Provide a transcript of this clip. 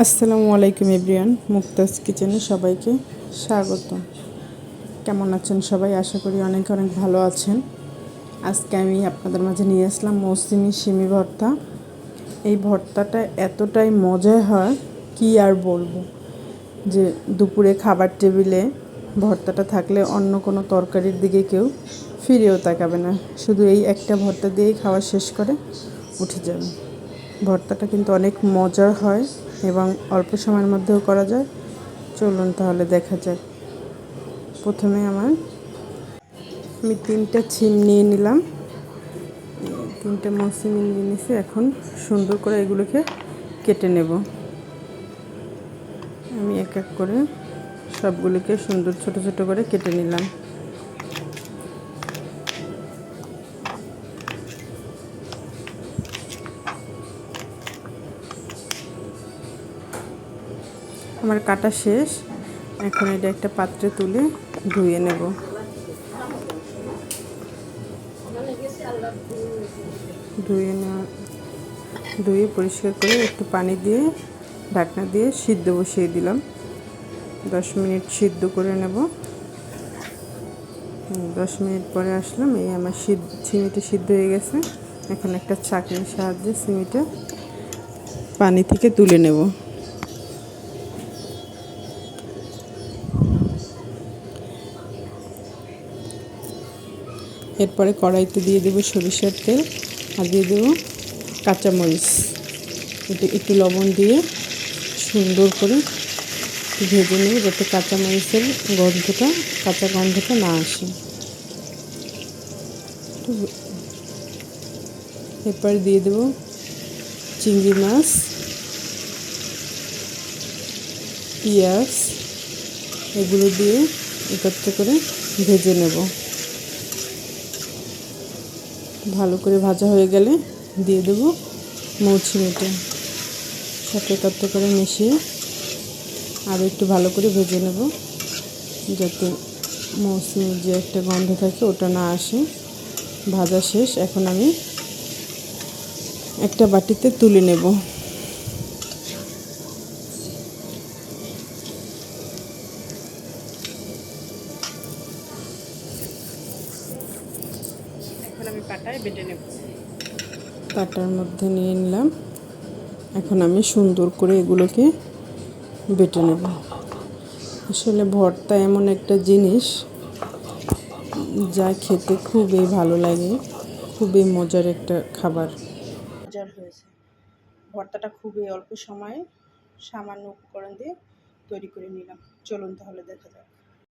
আসসালামু আলাইকুম এভরিয়ান মুক্তাজ কিচেনে সবাইকে স্বাগত। কেমন আছেন সবাই? আশা করি অনেক অনেক ভালো আছেন। আজকে আমি আপনাদের মাঝে নিয়ে আসলাম মৌসুমি সিমি ভর্তা। এই ভর্তাটা এতটাই মজা হয়, কি আর বলব? যে দুপুরে খাবার টেবিলে ভর্তাটা থাকলে অন্য কোনো তরকারির দিকে কেউ ফিরেও তাকাবে না। শুধু এই একটা ভর্তা দিয়েই খাওয়া শেষ করে উঠে যাবে। ভর্তাটা কিন্তু অনেক মজার হয় এবং অল্প সময়ের মধ্যেও করা যায়। চলুন তাহলে দেখা যাক। প্রথমে আমার আমি তিনটা ছিম নিয়ে নিলাম। তিনটা মৌসুমি নিয়ে নিছি, এখন সুন্দর করে এগুলোকে কেটে নেব। আমি এক এক করে সবগুলোকে সুন্দর ছোট ছোট করে কেটে নিলাম। আমার কাটা শেষ। এখন এটা একটা পাত্রে তুলে ধুয়ে নেব। ধুয়ে নেওয়া, ধুয়ে পরিষ্কার করে একটু পানি দিয়ে, ঢাকনা দিয়ে সিদ্ধ বসিয়ে দিলাম। দশ মিনিট সিদ্ধ করে নেব। দশ মিনিট পরে আসলাম। এই আমার সিদ্ধ চিমিটা সিদ্ধ হয়ে গেছে। এখন একটা চাকরির সাহায্যে সিমিটা পানি থেকে তুলে নেব। এরপরে কড়াইতে দিয়ে দেবো সরিষার তেল আর দিয়ে দেবো কাঁচামরিচ। এটা একটু লবণ দিয়ে সুন্দর করে ভেজে নেব যাতে কাঁচামরিচের গন্ধটা, কাঁচা গন্ধটা না আসে। এরপরে দিয়ে দেবো চিংড়ি মাছ, পেঁয়াজ, এগুলো দিয়ে একত্র করে ভেজে নেব। ভালো করে ভাজা হয়ে গেলে দিয়ে দেবো মৌসুমিটা সাথে তত্ত্ব করে মিশিয়ে আরও একটু ভালো করে ভেজে নেব, যাতে মৌসুমির যে একটা গন্ধ থাকে ওটা না আসে। ভাজা শেষ, এখন আমি একটা বাটিতে তুলে নেব। এখন আমি পাটায় বেটে নেব। পাটার মধ্যে নিয়ে নিলাম। এখন আমি সুন্দর করে এগুলোকে বেটে নেব। আসলে ভর্তা এমন একটা জিনিস যা খেতে খুবই ভালো লাগে খুবই মজার একটা খাবার। মজার হয়েছে। ভর্তাটা খুবই অল্প সময়ে সামান্য উপকরণ দিয়ে তৈরি করে নিলাম। চলুন তাহলে দেখা যাক।